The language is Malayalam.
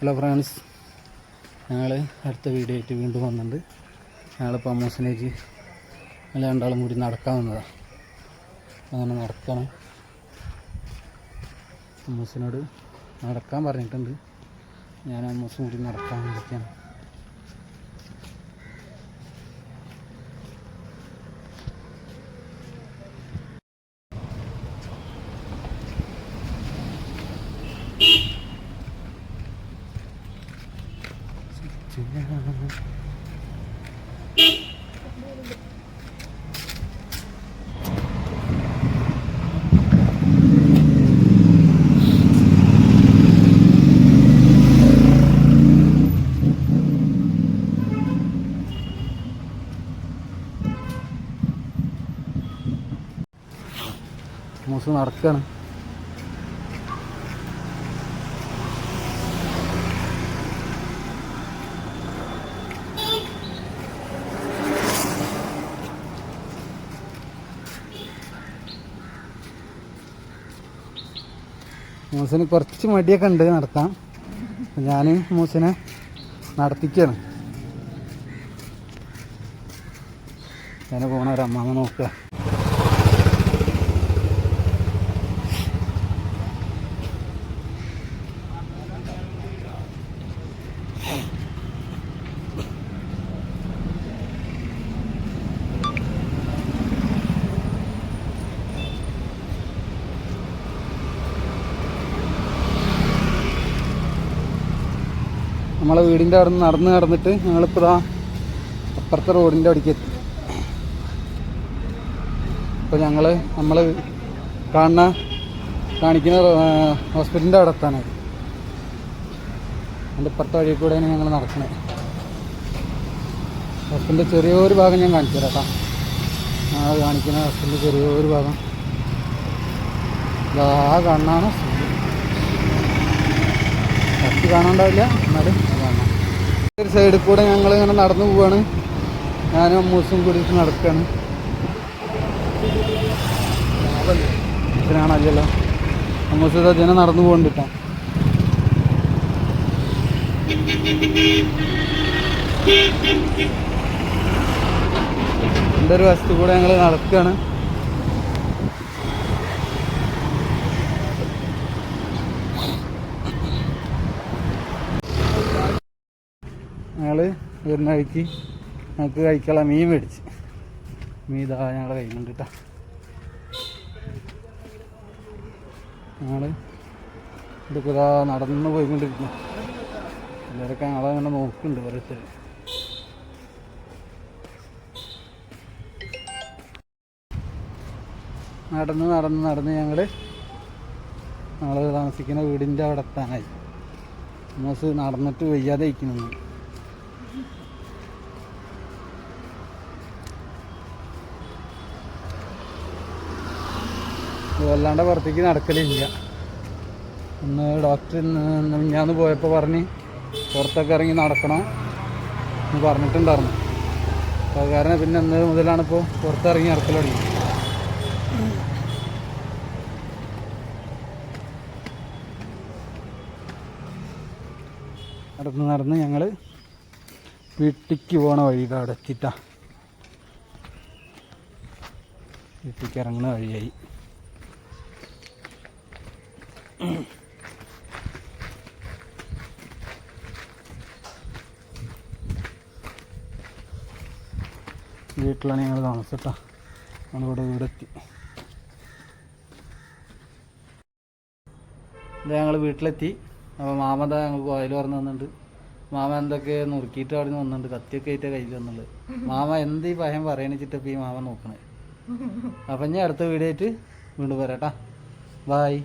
Hello friends. ഞങ്ങൾ അടുത്ത വീഡിയോ ആയിട്ട് വീണ്ടും വന്നിട്ടുണ്ട്. ഞങ്ങളിപ്പോൾ അമ്മൂസിനേക്ക് നല്ല രണ്ടാളും കൂടി നടക്കാൻ വന്നതാണ് അങ്ങനെ നടക്കണം. അമ്മൂസിനോട് നടക്കാൻ പറഞ്ഞിട്ടുണ്ട്. ഞാൻ അമ്മൂസും കൂടി നടക്കാൻ വേണ്ടിയിട്ടാണ്. നടക്കുകയാണ് മൂസിന് കുറച്ച് മടിയൊക്കെ ഉണ്ട് നടത്താം ഞാൻ മൂസിനെ നടത്തിക്കാണ്. ഞാൻ പോണ ഒരു അമ്മാമ്മ നോക്കുക. നമ്മളെ വീടിന്റെ അവിടെ നിന്ന് നടന്ന് നടന്നിട്ട് ഞങ്ങളിപ്പോൾ ഇതാ അപ്പുറത്തെ റോഡിന്റെ അവിടേക്ക് എത്തി. ഇപ്പോൾ ഞങ്ങൾ നമ്മൾ കാണുന്ന കാണിക്കുന്ന ഹോസ്പിറ്റലിന്റെ അവിടെ എത്താണ് അതിന്റെ ഇപ്പുറത്തെ വഴി കൂടെയാണ് ഞങ്ങൾ നടക്കുന്നത് ഹോസ്പിറ്റലിന്റെ ചെറിയൊരു ഭാഗം ഞാൻ കാണിച്ചു തരാം കേട്ടോ. ഞങ്ങൾ കാണിക്കുന്ന ഹോസ്പിറ്റലിന്റെ ചെറിയൊരു ഭാഗം. ഇതാ കാണാണ് കറക്റ്റ് കാണാണ്ടാവില്ല എന്നാലും ഒരു സൈഡിൽ കൂടെ ഞങ്ങൾ ഇങ്ങനെ നടന്നു പോവാണ്. ഞാനും അമ്മൂസും കൂടി നടക്കുകയാണ് ഇതിനാണല്ലോ അമ്മൂസ് ഇതിനെ നടന്നു പോകണ്ടിട്ടാ. എന്റെ ഒരു കൂടെ ഞങ്ങൾ നടക്കുകയാണ് ഞങ്ങൾ വരുന്ന വഴിക്ക് ഞങ്ങൾക്ക് കഴിക്കാനുള്ള മീൻ മേടിച്ച്. മീൻ ഇതാ ഞങ്ങളെ കയ്യിലുണ്ട് കേട്ടോ ഞങ്ങൾ ഇതൊക്കെ ഇതാ നടന്ന് പോയിക്കൊണ്ടിരിക്കുന്നു എല്ലാവരൊക്കെ ഞങ്ങളെ അങ്ങനെ നോക്കുന്നുണ്ട് ഓരോരുത്തർ നടന്ന് നടന്ന് നടന്ന് ഞങ്ങൾ ഞങ്ങൾ താമസിക്കുന്ന വീടിന്റെ അവിടെ എത്താനായി. മോസ് നടന്നിട്ട് വയ്യാതെ ഇരിക്കുന്നു വല്ലാണ്ട് പുറത്തേക്ക് നടക്കലില്ല. ഇന്ന് ഡോക്ടർ ഞാൻ പോയപ്പോൾ പറഞ്ഞ് പുറത്തൊക്കെ ഇറങ്ങി നടക്കണം എന്ന് പറഞ്ഞിട്ടുണ്ടായിരുന്നു. അപ്പോൾ കാരണം പിന്നെ ഇന്ന് മുതലാണ് ഇപ്പോൾ പുറത്തിറങ്ങി നടക്കൽ തുടങ്ങി. നടന്ന് നടന്ന് ഞങ്ങൾ വീട്ടിലേക്ക് പോണ വഴി അവിടെ എത്തിയിട്ടാണ് വീട്ടിലേക്ക് ഇറങ്ങുന്ന വഴിയായി. വീട്ടിലാണ് ഞങ്ങൾ താമസിട്ട നമ്മളിവിടെ വീടെത്തി. ഇത് ഞങ്ങൾ വീട്ടിലെത്തി. അപ്പോൾ മാമ എന്താ ഞങ്ങൾ കോയിൽ പറഞ്ഞ് വന്നിട്ടുണ്ട്. മാമ എന്തൊക്കെ നുറുക്കിയിട്ട് അവിടെ നിന്ന് വന്നിട്ടുണ്ട്. കത്തിയൊക്കെ ആയിട്ട് കയ്യിൽ വന്നുള്ളത്. മാമ എന്ത് ഈ ഭയം പറയണിച്ചിട്ടപ്പോൾ ഈ മാമ നോക്കണേ. അപ്പം ഞാൻ അടുത്ത വീഡിയോ ആയിട്ട് വീണ്ടും വരാട്ടാ ബായ്